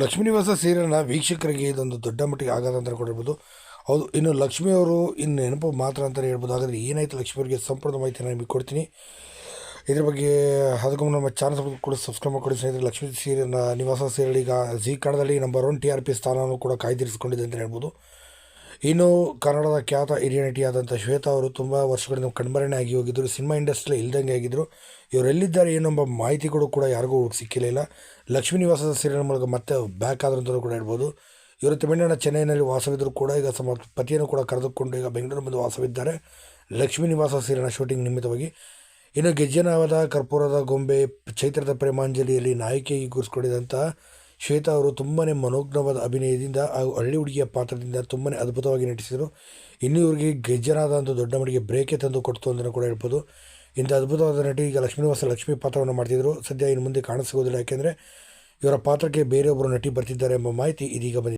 ಲಕ್ಷ್ಮೀ ನಿವಾಸ ಸೀರಿಯಲ್ನ ವೀಕ್ಷಕರಿಗೆ ಇದೊಂದು ದೊಡ್ಡ ಮಟ್ಟಿಗೆ ಆಘಾತ ಅಂತ ಕೊಡಿರ್ಬೋದು ಹೌದು, ಇನ್ನು ಲಕ್ಷ್ಮಿ ಅವರು ಇನ್ನು ನೆನಪು ಮಾತ್ರ ಅಂತಲೇ ಹೇಳ್ಬೋದು. ಹಾಗಾದರೆ ಏನಾಯಿತು ಲಕ್ಷ್ಮಿ ಅವರಿಗೆ ಸಂಪೂರ್ಣ ಮಾಹಿತಿಯನ್ನು ನಿಮಗೆ ಕೊಡ್ತೀನಿ. ಇದ್ರ ಬಗ್ಗೆ ಅದಕ್ಕೂ ನಮ್ಮ ಚಾನಲ್ ಕೂಡ ಸಬ್ಸ್ಕ್ರೈಬ್ ಮಾಡಿ ಸ್ನೇಹಿತರೆ. ಲಕ್ಷ್ಮೀ ಸೀರಿಯಲ್ನ ನಿವಾಸ ಸೀರಿಯಲ್ ಈಗ ಜೀ ಕನ್ನಡದಲ್ಲಿ number one T R P ಸ್ಥಾನವನ್ನು ಕೂಡ ಕಾಯ್ದಿರಿಸಿಕೊಂಡಿದೆ ಅಂತ ಹೇಳ್ಬೋದು. ಇನ್ನು ಕನ್ನಡದ ಖ್ಯಾತ ಹಿರಿಯ ನಟಿಯಾದಂಥ ಶ್ವೇತಾ ಅವರು ತುಂಬ ವರ್ಷಗಳಿಂದ ಕಣ್ಮರಣೆ ಆಗಿ ಹೋಗಿದ್ದರು ಸಿನಿಮಾ ಇಂಡಸ್ಟ್ರಿ ಇಲ್ದಂಗೆ ಆಗಿದ್ದರು ಇವರೆಲ್ಲಿದ್ದಾರೆ ಏನೆಂಬ ಮಾಹಿತಿಗಳು ಕೂಡ ಯಾರಿಗೂ ಸಿಕ್ಕಿರಲಿಲ್ಲ ಲಕ್ಷ್ಮೀ ನಿವಾಸದ ಸೀರಿಯಲ್ ಮೂಲಕ ಮತ್ತೆ ಬ್ಯಾಕ್ ಆದಂತಲೂ ಕೂಡ ಹೇಳ್ಬೋದು. ಇವರು ತಮಿಳುನಾಡಿನ ಚೆನ್ನೈನಲ್ಲಿ ವಾಸವಿದ್ದರೂ ಕೂಡ ಈಗ ಸಮ ಪತಿಯನ್ನು ಕೂಡ ಕರೆದುಕೊಂಡು ಈಗ ಬೆಂಗಳೂರು ಬಂದು ವಾಸವಿದ್ದಾರೆ. ಲಕ್ಷ್ಮೀ ನಿವಾಸ ಸೀರಿಯಲ್ನ ಶೂಟಿಂಗ್ ನಿಮಿತ್ತವಾಗಿ. ಇನ್ನು ಗೆಜ್ಜೆನಾವದ, ಕರ್ಪೂರದ, ಗೊಂಬೆ, ಚೈತ್ರದ ಪ್ರೇಮಾಂಜಲಿಯಲ್ಲಿ ನಾಯಕಿಯಾಗಿ ಕೂರಿಸ್ಕೊಂಡಿದ್ದಂಥ ಶ್ವೇತಾ ಅವರು ತುಂಬಾ ಮನೋಜ್ಞವಾದ ಅಭಿನಯದಿಂದ ಹಾಗೂ ಹಳ್ಳಿ ಹುಡುಗಿಯ ಪಾತ್ರದಿಂದ ತುಂಬಾ ಅದ್ಭುತವಾಗಿ ನಟಿಸಿದರು. ಇನ್ನು ಇವರಿಗೆ ಗೆಜ್ಜನಾದ ಅಂತ ದೊಡ್ಡ ಮಟ್ಟಿಗೆ ಬ್ರೇಕೆ ತಂದು ಕೊಡ್ತು ಅಂತಲೂ ಕೂಡ ಹೇಳ್ಬೋದು. ಇಂಥ ಅದ್ಭುತವಾದ ನಟಿ ಈಗ ಲಕ್ಷ್ಮೀನಿವಾಸ ಲಕ್ಷ್ಮಿ ಪಾತ್ರವನ್ನು ಮಾಡ್ತಿದ್ರು. ಸದ್ಯ ಇನ್ನು ಮುಂದೆ ಕಾಣಿಸಿಗೋದಿಲ್ಲ ಯಾಕೆಂದರೆ ಇವರ ಪಾತ್ರಕ್ಕೆ ಬೇರೆಯೊಬ್ಬರು ನಟಿ ಬರ್ತಿದ್ದಾರೆ ಎಂಬ ಮಾಹಿತಿ ಇದೀಗ ಬಂದಿದೆ.